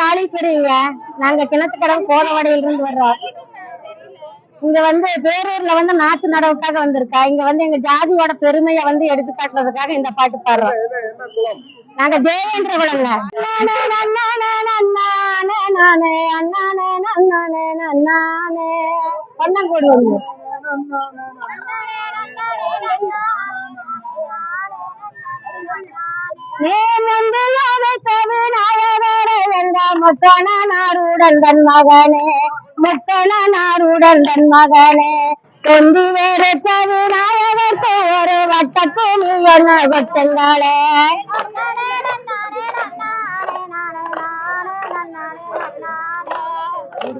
காளீஸ்வரிங்க நாங்க கிணத்துக்கடம் கோடவாடியில இருந்து வர்றோம். இங்க வந்து பேரூர்ல வந்து நாட்டு நடவுக்காக வந்திருக்கா. இங்க வந்து எங்க ஜாதியோட பெருமையை வந்து எடுத்து காட்டுறதுக்காக இந்த பாட்டு பாடுறோம். நாங்க தேவேந்திர குலங்க பொன்னங்கோடு வந்து முத்தன தன் மகனே முத்தன தன் மகனே தொந்தி வேறு விநாயகருக்கு ஒரு வட்டக்கூலி என்ன கொட்டுங்களே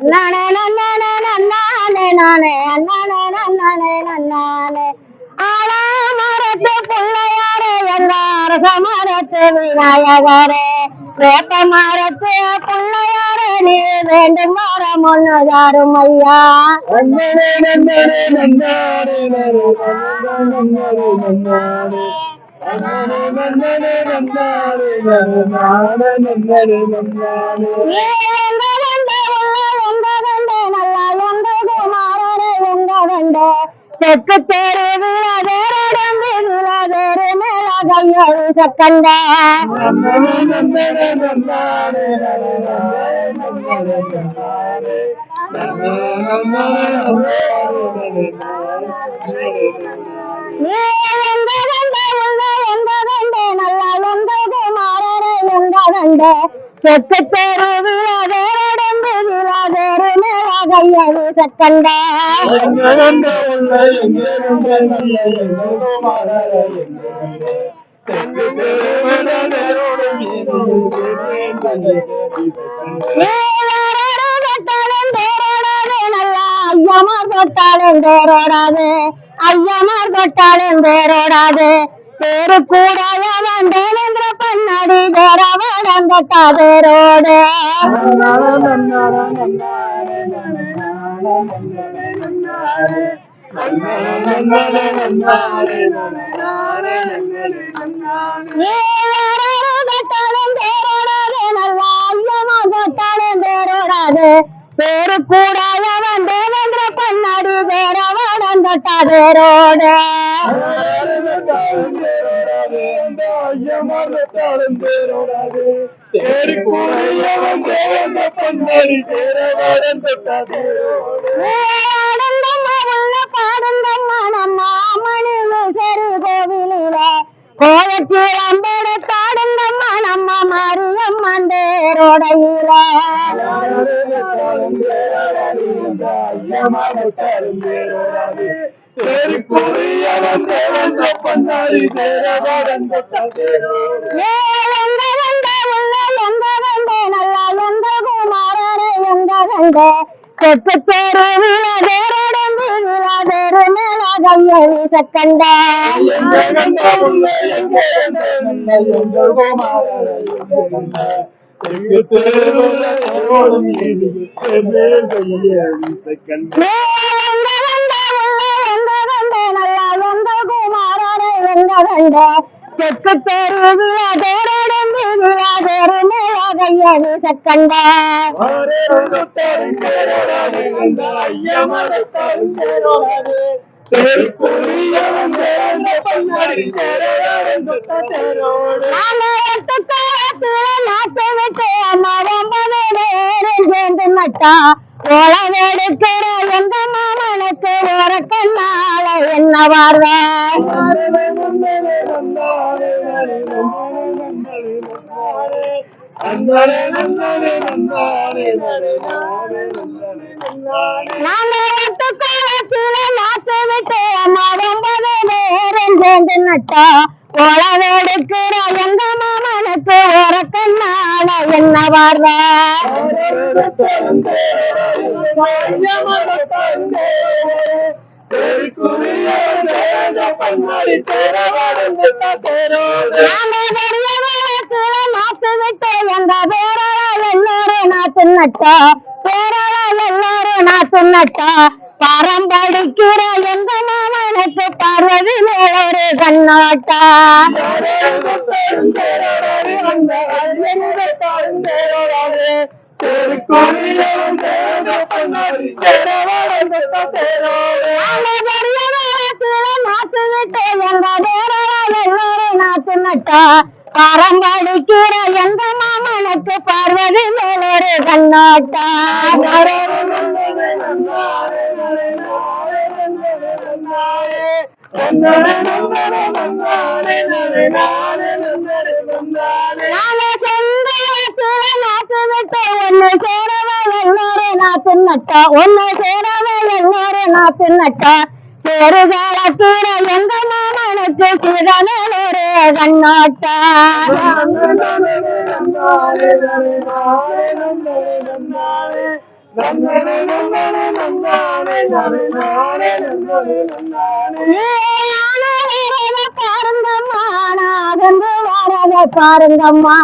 நானே நன்னானே நன்னானே நானே அண்ணானே நன்னானே நன்னானே ஆனா மரத்து புள்ள எங்க அரச மரத்து விநாயகரே வேப்ப மரத்து பிள்ளையாரே நீ வேண்டும் மரம் தாரும் ஐயா நல்லா எங்க குமாரரே எங்க வந்த தெற்கு தேரு வீரவேரடம் வீரவேறு மேல கையொழி சக்கண்ட. நீ எங்க வந்த உள்ள எங்க வந்த நல்லா எங்க குமாரரே எங்க தெற்கு தேரு வீரவேரடம் வீரவேறு மேல கையொழி சக்கண்ட ஐயமார் தொட்டாலும் தேரோடாது ஐயமார் தொட்டாலும் தேரோடாது பேரு கூட பண்ணாடி தொட்டா தேரோடு தொட்டாலும் தேரோடாது நல்லா ஐயமார் தொட்டாலும் தேரோடாது பேரு கூட தேவேந்திர பாடந்தம்மா நம்ம மணிமேசரு கோவிலில கோலத்தில் அம்போடு பாடந்தம்மா நம்ம மாரியம்மன் தேரோடையில வந்த உள்ள வந்த நல்லா எங்க குமாரே எங்க வந்த கொத்து மேல சக்கண்ட ஏ எங்க வந்த உள்ள சக்கண்ட நாட்டு விட்டு அம்மா சேர்ந்து நட்டா உழவெடுக்கிற எங்க மாமனுக்கு என்ன வாழ்வ நாங்க சேர்ந்து நட்டா உழவெடுக்கிற எங்க மாமனுக்கு ஒரு கண்ணால என்ன வாழ்வ நாங்க விட்டு எங்க பேரால் எல்லாரும் நான் நட்டா பேரால் எல்லாரும் நான் நாட்டு நட்டா பரம்படிக்கிற எந்த மாமனுக்கு பார்வதில் ஒரு கண்ணாட்டா? பரம்படிக்கிற எந்த மாமனுக்கு பார்வதி மேலொரு கண்ணாட்டா நானே சொந்த நாட்டு விட்டு ஒன்னு சேரவல் எல்லாரு நாத்து நட்டா. ஒன்னு சேரவல் எல்லாரு நாத்து நட்டா. சேருகால கீர எங்க மாமனுக்கு சிறனலொரு கண்ணாட்டா பாருங்கம்மா பாருங்கம்மா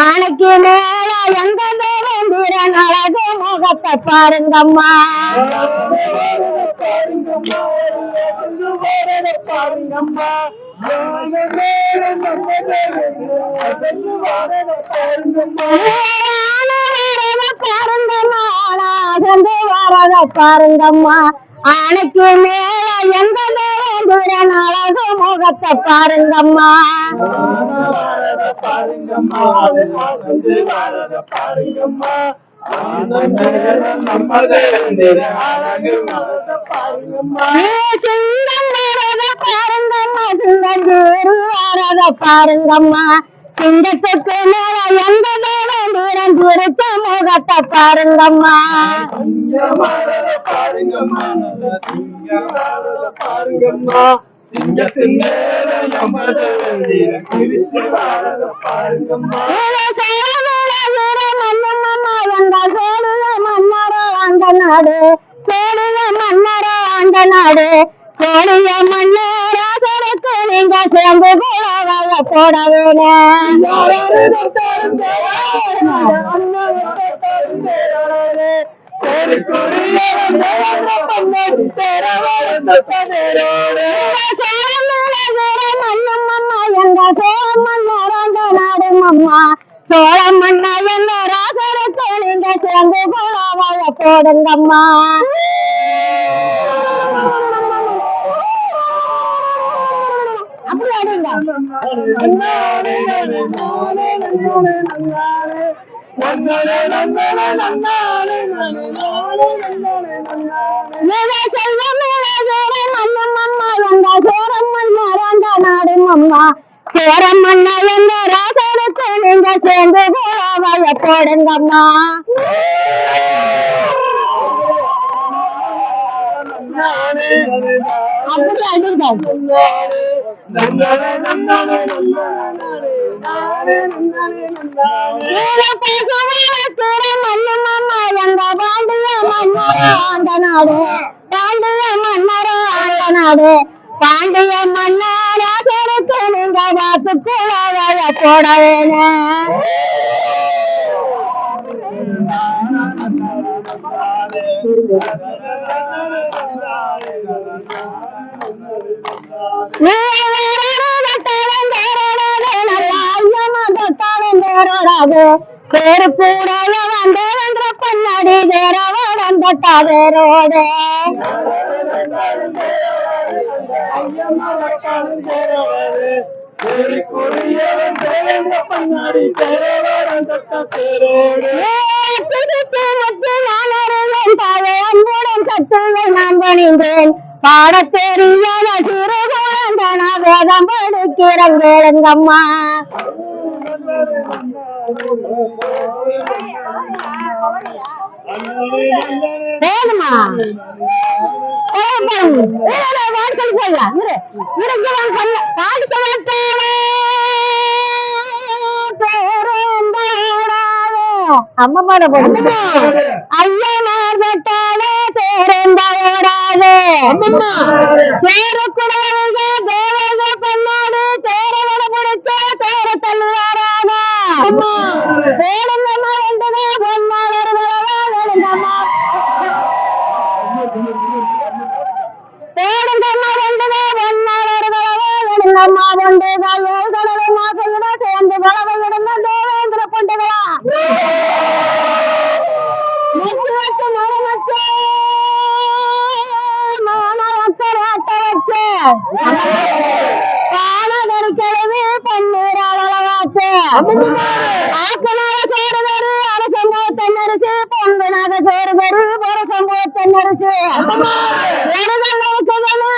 ஆணைக்கு மேல எந்த தேவேந்திர அழகு முகத்தை பாருங்கம்மா. பாருங்கம்மா பாருங்கம்மா. ஆணைக்கு மேல எந்த வேந்திரன் அழகு முகத்தை பாருங்கம்மா பாருங்கம்மா பாருங்கம்மா. பாருங்கம்மா. சிங்கத்துக்கு மேல எந்த வேந்திரன் திருத்த முகத்தை பாருங்கம்மா சிங்கத்தின் மேல நமத சிரிச்சு வாழத பாருங்கம்மா நாடு சோழிய மன்னர ஆண்ட நாடு சோழிய மன்னராசருக்கு நீங்க சேர்ந்து குலவாக போட வேணும் சோழம் மண்ணா எங்க ராசருக்கு சேர்ந்து போடுங்கம்மா அப்படி மேலே செல்வம் மேலே சேரம் அம்மம் அம்மா எங்க ராசருக்கு நீங்க சேர்ந்து கோலாவாய போடுங்கம்மா அப்படி அடிங்க பாண்டிய மன்னர ஆண்ட நாடு பாண்டிய மன்னர ஆண்ட நாடு பாண்டிய மன்னர் ராசருக்கு நீங்க வாக்கு கோலாவாய போட வேணும் பேரு கூட வந்தே என்ற பொன்னாடி வேறவடம் தொட்டா வேரோடு பண்ணாடி தேரவாரம் தொட்ட நான் பணிந்தேன் பாட வேதம் படிக்கிறேன் வேளுங்கம்மா வேணுமா வார்த்தைகள் சொல்லலாம். இரு. இரு, இங்க வாங்க சொல்லலாம். பாடிக்க மாட்டேனே. பேருந்தாடாவே. அம்மா பாட போடுங்க ஐயனார் கட்டாலே பேருந்தாடாவே பேருக்குடாக தேவக பண்ணாடு தேரவட பிடிச்ச தேர தள்ளுவாராக பாலம் இருக்கிறது பன்னீர் அளவாக்கு ஆக்கமாக சோறு வரு அரசம்போ தென்னரிசு பொங்கனாக சோறு வரு பொரசம்போ தென்னரிசு இடதல் இருக்கிறது